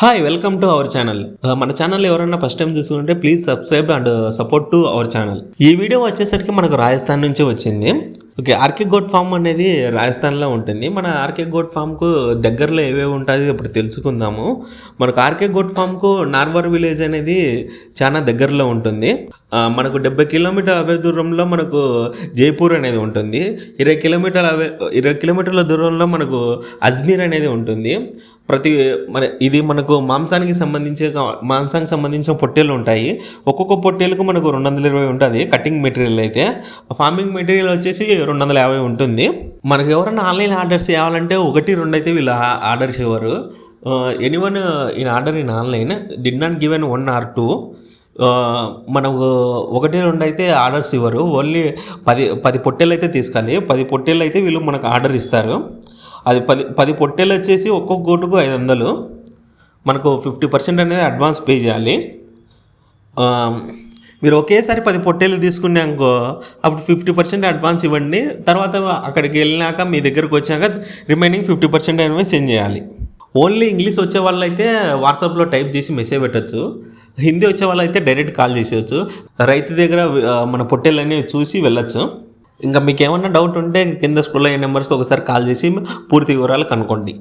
Hi welcome to our channel మన channel ఎవరైనా first time చూసుకుంటే please subscribe and support to our channel ఈ video వచ్చేసరికి మనకు రాజస్థాన్ నుంచి వచ్చింది. ఓకే ఆర్కే గోట్ ఫామ్ అనేది రాజస్థాన్లో ఉంటుంది. మన ఆర్కే గోట్ ఫామ్కు దగ్గరలో ఏవేవి ఉంటుంది ఇప్పుడు తెలుసుకుందాము. మనకు ఆర్కే గోట్ ఫామ్కు నార్వర్ విలేజ్ అనేది చాలా దగ్గరలో ఉంటుంది. Uh, మనకు డెబ్బై కిలోమీటర్ అవే దూరంలో మనకు జైపూర్ అనేది ఉంటుంది. ఇరవై కిలోమీటర్ల అవే ఇరవై కిలోమీటర్ల దూరంలో మనకు అజ్మీర్ అనేది ఉంటుంది. ప్రతి మన ఇది మనకు మాంసానికి సంబంధించిన మాంసానికి సంబంధించిన పొట్టేలు ఉంటాయి. ఒక్కొక్క పొట్టేలకు మనకు రెండు వందల ఇరవై ఉంటుంది కటింగ్ మెటీరియల్ అయితే. ఫార్మింగ్ మెటీరియల్ వచ్చేసి రెండు వందల యాభై ఉంటుంది. మనకు ఎవరైనా ఆన్లైన్ ఆర్డర్స్ చేయాలంటే ఒకటి రెండు అయితే వీళ్ళు ఆర్డర్స్ ఇవ్వరు anyone in order in online did not given one or two మనకు ఒకటి రెండు అయితే ఆర్డర్స్ ఇవ్వరు. ఓన్లీ పది పది పొట్టేలు అయితే తీసుకోవాలి పది పొట్టేలు అయితే వీళ్ళు మనకు ఆర్డర్ ఇస్తారు. అది పది పది పొట్టేలు వచ్చేసి ఒక్కొక్క గోటుకు ఐదు వందలు. మనకు ఫిఫ్టీ పర్సెంట్ అనేది అడ్వాన్స్ పే చేయాలి. మీరు ఒకేసారి పది పొట్టేలు తీసుకున్నాకో అప్పుడు ఫిఫ్టీ పర్సెంట్ అడ్వాన్స్ ఇవ్వండి. తర్వాత అక్కడికి వెళ్ళినాక మీ దగ్గరకు వచ్చాక రిమైనింగ్ ఫిఫ్టీ పర్సెంట్ అనేవి సెండ్ చేయాలి. ఓన్లీ ఇంగ్లీష్ వచ్చే వాళ్ళు అయితే వాట్సాప్లో టైప్ చేసి మెసేజ్ పెట్టచ్చు. హిందీ వచ్చే వాళ్ళు అయితే డైరెక్ట్ కాల్ చేసేయచ్చు. రైతు దగ్గర మన మన పొట్టేలన్నీ చూసి వెళ్ళచ్చు. ఇంకా మీకు ఏమన్నా డౌట్ ఉంటే కింద స్కూల్లో ఈ నెంబర్స్కి ఒకసారి కాల్ చేసి పూర్తి వివరాలు కనుక్కోండి.